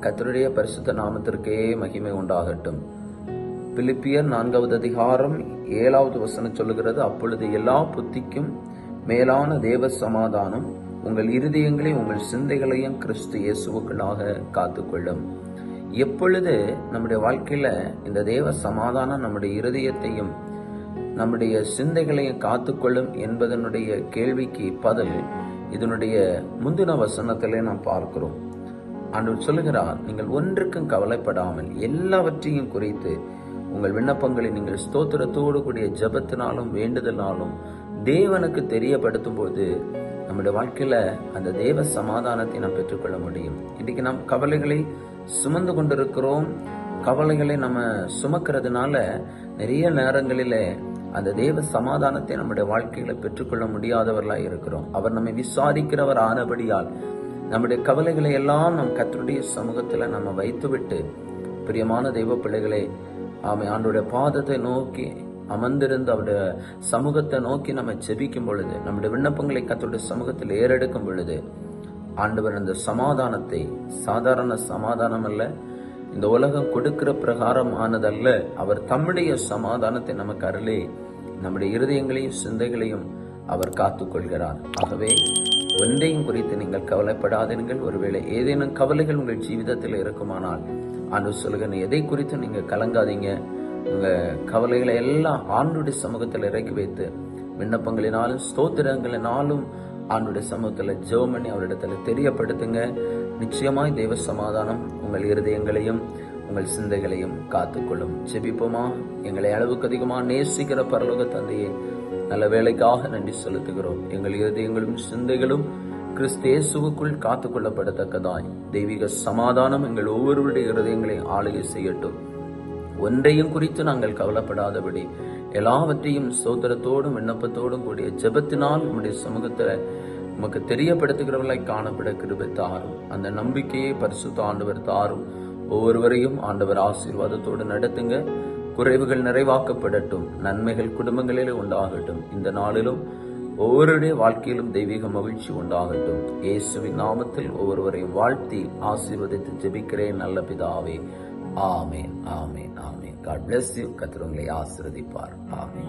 கத்தருடைய பரிசுத்த நாமத்திற்கே மகிமை உண்டாகட்டும். பிலிப்பியர் நான்காவது அதிகாரம் ஏழாவது வசனம் சொல்லுகிறது அப்பொழுது எல்லா புத்திக்கும் மேலான தேவ சமாதானம் உங்கள் இருதயங்களையும் உங்கள் சிந்தைகளையும் கிறிஸ்து இயேசுவுக்குள்ளாக காத்துக்கொள்ளும். எப்பொழுது நம்முடைய வாழ்க்கையில இந்த தேவ சமாதானம் நம்முடைய இருதயத்தையும் நம்முடைய சிந்தைகளையும் காத்துக்கொள்ளும் என்பதனுடைய கேள்விக்கு பதில் இதனுடைய முந்தின வசனத்திலே நாம் பார்க்கிறோம். ஆண்டவர் சொல்லுகிறார் நீங்கள் ஒன்றுக்கும் கவலைப்படாமல் எல்லாவற்றையும் குறித்து உங்கள் விண்ணப்பங்களை நீங்கள் ஸ்தோத்திரத்தோடு கூடிய ஜபத்தினாலும் வேண்டுதலாலும் தேவனுக்கு தெரியப்படுத்தும் போது நம்முடைய வாழ்க்கையில அந்த தேவ சமாதானத்தை நாம் பெற்றுக்கொள்ள முடியும். இன்றைக்கு நாம் கவலைகளை சுமந்து கொண்டிருக்கிறோம். கவலைகளை நம்ம சுமக்கிறதுனால நிறைய நேரங்களில் அந்த தேவ சமாதானத்தை நம்முடைய வாழ்க்கையில பெற்றுக்கொள்ள முடியாதவர்களாய் இருக்கிறோம். அவர் நம்மை விசாரிக்கிறவர் ஆனபடியால் நம்முடைய கவலைகளை எல்லாம் நம் கத்தருடைய சமூகத்தில் நம்ம வைத்துவிட்டு பிரியமான தெய்வ பிள்ளைகளை ஆமை ஆண்டுடைய பாதத்தை நோக்கி அமர்ந்திருந்து அவருடைய சமூகத்தை நோக்கி நம்ம செபிக்கும் பொழுது நம்முடைய விண்ணப்பங்களை கத்தருடைய சமூகத்தில் ஏறெடுக்கும் பொழுது ஆண்டவர் அந்த சமாதானத்தை சாதாரண சமாதானம் அல்ல இந்த உலகம் கொடுக்கிற பிரகாரம் ஆனதல்ல அவர் தம்முடைய சமாதானத்தை நமக்கு அருளே நம்முடைய இருதயங்களையும் சிந்தைகளையும் அவர் காத்துக்கொள்கிறார். ஆகவே ஒன்றையும் குறித்து நீங்கள் கவலைப்படாதீர்கள். ஒருவேளை ஏதேனும் கவலைகள் உங்கள் ஜீவிதத்தில் இருக்குமானால் ஆண்டு சொல்லுங்க எதை குறித்து நீங்க கலங்காதீங்க? உங்க கவலைகளை எல்லாம் ஆண்டுடைய சமூகத்தில் இறக்கி வைத்து விண்ணப்பங்களினாலும் ஸ்தோத்திரங்களினாலும் ஆண்டுடைய சமூகத்தில் ஜெர்மனி அவரிடத்தில் அவரிடத்துல தெரியப்படுத்துங்க. நிச்சயமாய் தெய்வ சமாதானம் உங்கள் இருதயங்களையும் உங்கள் சிந்தைகளையும் காத்துக்கொள்ளும். செபிப்போமா எங்களை அளவுக்கு அதிகமாக நேசிக்கிற பரலோக தந்தையை நல்ல வேலைக்காக நன்றி செலுத்துகிறோம். எங்கள் இருதயங்களும் சிந்தைகளும் கிறிஸ்தேசுவுக்குள் காத்துக்கொள்ளப்படத்தக்கதாய். தெய்வீக சமாதானம் எங்கள் ஒவ்வொருவருடைய இருதயங்களை ஆளுகை செய்யட்டும். ஒன்றையும் குறித்து நாங்கள் கவலைப்படாதபடி எல்லாவற்றையும் சோதரத்தோடும் விண்ணப்பத்தோடும் கூடிய ஜெபத்தினால் நம்முடைய சமூகத்துல நமக்கு தெரியப்படுத்துகிறவர்களாய் காணப்பட கிருபை தாரும். அந்த நம்பிக்கையை பரிசு ஆண்டவர் தாரும். ஒவ்வொருவரையும் ஆண்டவர் ஆசீர்வாதத்தோடு நடத்துங்க. குறைவுகள் நிறைவாக்கப்படட்டும். நன்மைகள் குடும்பங்களிலே உண்டாகட்டும். இந்த நாளிலும் ஒவ்வொருடைய வாழ்க்கையிலும் தெய்வீக மகிழ்ச்சி உண்டாகட்டும். இயேசுவின் நாமத்தில் ஒவ்வொருவரையும் வாழ்த்தி ஆசீர்வதித்து ஜெபிக்கிறேன் நல்ல பிதாவே. ஆமே ஆமே ஆமே காட் பிளஸ் யூ கத்திரவங்களை ஆசிர்வதிப்பார். ஆமே